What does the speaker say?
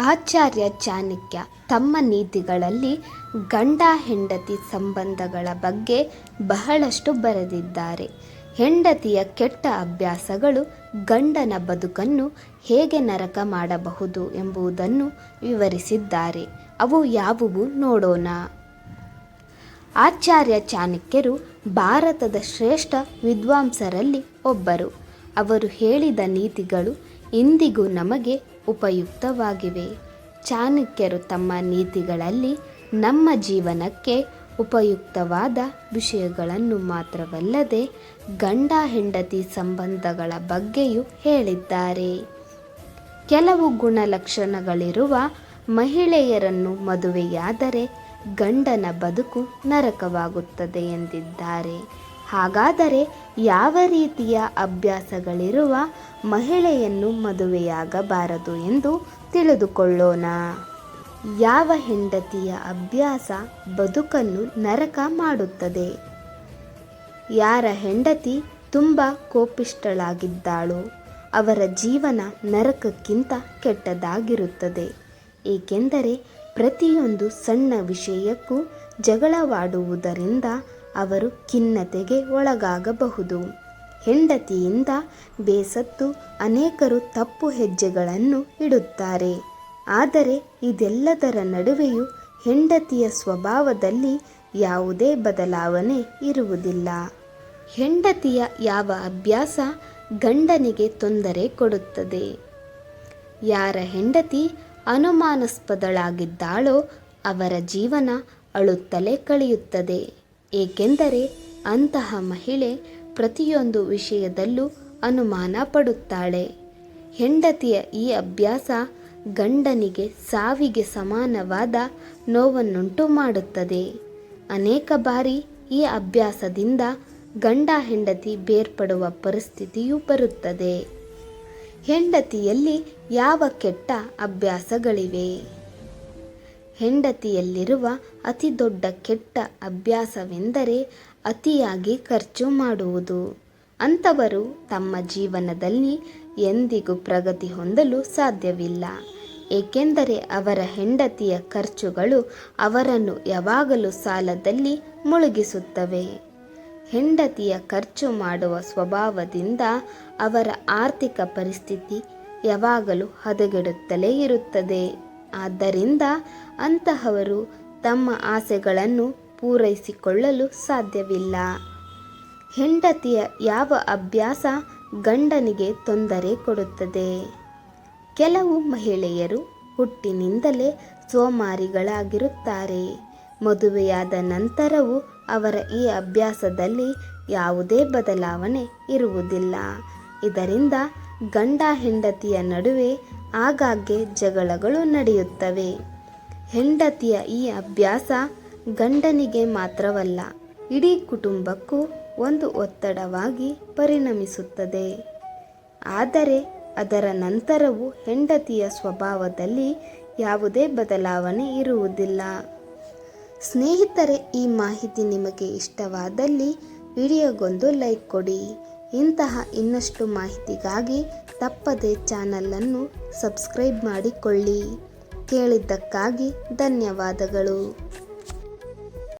ಆಚಾರ್ಯ ಚಾಣಕ್ಯ ತಮ್ಮ ನೀತಿಗಳಲ್ಲಿ ಗಂಡ ಹೆಂಡತಿ ಸಂಬಂಧಗಳ ಬಗ್ಗೆ ಬಹಳಷ್ಟು ಬರೆದಿದ್ದಾರೆ. ಹೆಂಡತಿಯ ಕೆಟ್ಟ ಅಭ್ಯಾಸಗಳು ಗಂಡನ ಬದುಕನ್ನು ಹೇಗೆ ನರಕ ಮಾಡಬಹುದು ಎಂಬುದನ್ನು ವಿವರಿಸಿದ್ದಾರೆ. ಅವು ಯಾವುವು ನೋಡೋಣ. ಆಚಾರ್ಯ ಚಾಣಕ್ಯರು ಭಾರತದ ಶ್ರೇಷ್ಠ ವಿದ್ವಾಂಸರಲ್ಲಿ ಒಬ್ಬರು. ಅವರು ಹೇಳಿದ ನೀತಿಗಳು ಇಂದಿಗೂ ನಮಗೆ ಉಪಯುಕ್ತವಾಗಿವೆ. ಚಾಣಕ್ಯರು ತಮ್ಮ ನೀತಿಗಳಲ್ಲಿ ನಮ್ಮ ಜೀವನಕ್ಕೆ ಉಪಯುಕ್ತವಾದ ವಿಷಯಗಳನ್ನು ಮಾತ್ರವಲ್ಲದೆ ಗಂಡ ಹೆಂಡತಿ ಸಂಬಂಧಗಳ ಬಗ್ಗೆಯೂ ಹೇಳಿದ್ದಾರೆ. ಕೆಲವು ಗುಣಲಕ್ಷಣಗಳಿರುವ ಮಹಿಳೆಯರನ್ನು ಮದುವೆಯಾದರೆ ಗಂಡನ ಬದುಕು ನರಕವಾಗುತ್ತದೆ ಎಂದಿದ್ದಾರೆ. ಹಾಗಾದರೆ ಯಾವ ರೀತಿಯ ಅಭ್ಯಾಸಗಳಿರುವ ಮಹಿಳೆಯನ್ನು ಮದುವೆಯಾಗಬಾರದು ಎಂದು ತಿಳಿದುಕೊಳ್ಳೋಣ. ಯಾವ ಹೆಂಡತಿಯ ಅಭ್ಯಾಸ ಬದುಕನ್ನು ನರಕ ಮಾಡುತ್ತದೆ? ಯಾರ ಹೆಂಡತಿ ತುಂಬ ಕೋಪಿಷ್ಟಳಾಗಿದ್ದಾಳೋ ಅವರ ಜೀವನ ನರಕಕ್ಕಿಂತ ಕೆಟ್ಟದಾಗಿರುತ್ತದೆ. ಏಕೆಂದರೆ ಪ್ರತಿಯೊಂದು ಸಣ್ಣ ವಿಷಯಕ್ಕೂ ಜಗಳವಾಡುವುದರಿಂದ ಅವರು ಖಿನ್ನತೆಗೆ ಒಳಗಾಗಬಹುದು. ಹೆಂಡತಿಯಿಂದ ಬೇಸತ್ತು ಅನೇಕರು ತಪ್ಪು ಹೆಜ್ಜೆಗಳನ್ನು ಇಡುತ್ತಾರೆ. ಆದರೆ ಇದೆಲ್ಲದರ ನಡುವೆಯೂ ಹೆಂಡತಿಯ ಸ್ವಭಾವದಲ್ಲಿ ಯಾವುದೇ ಬದಲಾವಣೆ ಇರುವುದಿಲ್ಲ. ಹೆಂಡತಿಯ ಯಾವ ಅಭ್ಯಾಸ ಗಂಡನಿಗೆ ತೊಂದರೆ ಕೊಡುತ್ತದೆ? ಯಾರ ಹೆಂಡತಿ ಅನುಮಾನಾಸ್ಪದಳಾಗಿದ್ದಾಳೋ ಅವರ ಜೀವನ ಅಳುತ್ತಲೇ ಕಳೆಯುತ್ತದೆ. ಏಕೆಂದರೆ ಅಂತಹ ಮಹಿಳೆ ಪ್ರತಿಯೊಂದು ವಿಷಯದಲ್ಲೂ ಅನುಮಾನ ಪಡುತ್ತಾಳೆ. ಹೆಂಡತಿಯ ಈ ಅಭ್ಯಾಸ ಗಂಡನಿಗೆ ಸಾವಿಗೆ ಸಮಾನವಾದ ನೋವನ್ನುಂಟು ಮಾಡುತ್ತದೆ. ಅನೇಕ ಬಾರಿ ಈ ಅಭ್ಯಾಸದಿಂದ ಗಂಡ ಹೆಂಡತಿ ಬೇರ್ಪಡುವ ಪರಿಸ್ಥಿತಿಯೂ ಬರುತ್ತದೆ. ಹೆಂಡತಿಯಲ್ಲಿ ಯಾವ ಕೆಟ್ಟ ಅಭ್ಯಾಸಗಳಿವೆ? ಹೆಂಡತಿಯಲ್ಲಿರುವ ಅತಿ ದೊಡ್ಡ ಕೆಟ್ಟ ಅಭ್ಯಾಸವೆಂದರೆ ಅತಿಯಾಗಿ ಖರ್ಚು ಮಾಡುವುದು. ಅಂಥವರು ತಮ್ಮ ಜೀವನದಲ್ಲಿ ಎಂದಿಗೂ ಪ್ರಗತಿ ಹೊಂದಲು ಸಾಧ್ಯವಿಲ್ಲ. ಏಕೆಂದರೆ ಅವರ ಹೆಂಡತಿಯ ಖರ್ಚುಗಳು ಅವರನ್ನು ಯಾವಾಗಲೂ ಸಾಲದಲ್ಲಿ ಮುಳುಗಿಸುತ್ತವೆ. ಹೆಂಡತಿಯ ಖರ್ಚು ಮಾಡುವ ಸ್ವಭಾವದಿಂದ ಅವರ ಆರ್ಥಿಕ ಪರಿಸ್ಥಿತಿ ಯಾವಾಗಲೂ ಹದಗೆಡುತ್ತಲೇ ಇರುತ್ತದೆ. ಆದ್ದರಿಂದ ಅಂತಹವರು ತಮ್ಮ ಆಸೆಗಳನ್ನು ಪೂರೈಸಿಕೊಳ್ಳಲು ಸಾಧ್ಯವಿಲ್ಲ. ಹೆಂಡತಿಯ ಯಾವ ಅಭ್ಯಾಸ ಗಂಡನಿಗೆ ತೊಂದರೆ ಕೊಡುತ್ತದೆ? ಕೆಲವು ಮಹಿಳೆಯರು ಹುಟ್ಟಿನಿಂದಲೇ ಸೋಮಾರಿಗಳಾಗಿರುತ್ತಾರೆ. ಮದುವೆಯಾದ ನಂತರವೂ ಅವರ ಈ ಅಭ್ಯಾಸದಲ್ಲಿ ಯಾವುದೇ ಬದಲಾವಣೆ ಇರುವುದಿಲ್ಲ. ಇದರಿಂದ ಗಂಡ ಹೆಂಡತಿಯ ನಡುವೆ ಆಗಾಗ್ಗೆ ಜಗಳಗಳು ನಡೆಯುತ್ತವೆ. ಹೆಂಡತಿಯ ಈ ಅಭ್ಯಾಸ ಗಂಡನಿಗೆ ಮಾತ್ರವಲ್ಲ, ಇಡೀ ಕುಟುಂಬಕ್ಕೂ ಒಂದು ಒತ್ತಡವಾಗಿ ಪರಿಣಮಿಸುತ್ತದೆ. ಆದರೆ ಅದರ ನಂತರವೂ ಹೆಂಡತಿಯ ಸ್ವಭಾವದಲ್ಲಿ ಯಾವುದೇ ಬದಲಾವಣೆ ಇರುವುದಿಲ್ಲ. ಸ್ನೇಹಿತರೆ, ಈ ಮಾಹಿತಿ ನಿಮಗೆ ಇಷ್ಟವಾದಲ್ಲಿ ವಿಡಿಯೋಗೊಂದು ಲೈಕ್ ಕೊಡಿ. ಇಂತಹ ಇನ್ನಷ್ಟು ಮಾಹಿತಿಗಾಗಿ ತಪ್ಪದೆ ಚಾನಲನ್ನು ಸಬ್ಸ್ಕ್ರೈಬ್ ಮಾಡಿಕೊಳ್ಳಿ. ಕೇಳಿದ್ದಕ್ಕಾಗಿ ಧನ್ಯವಾದಗಳು.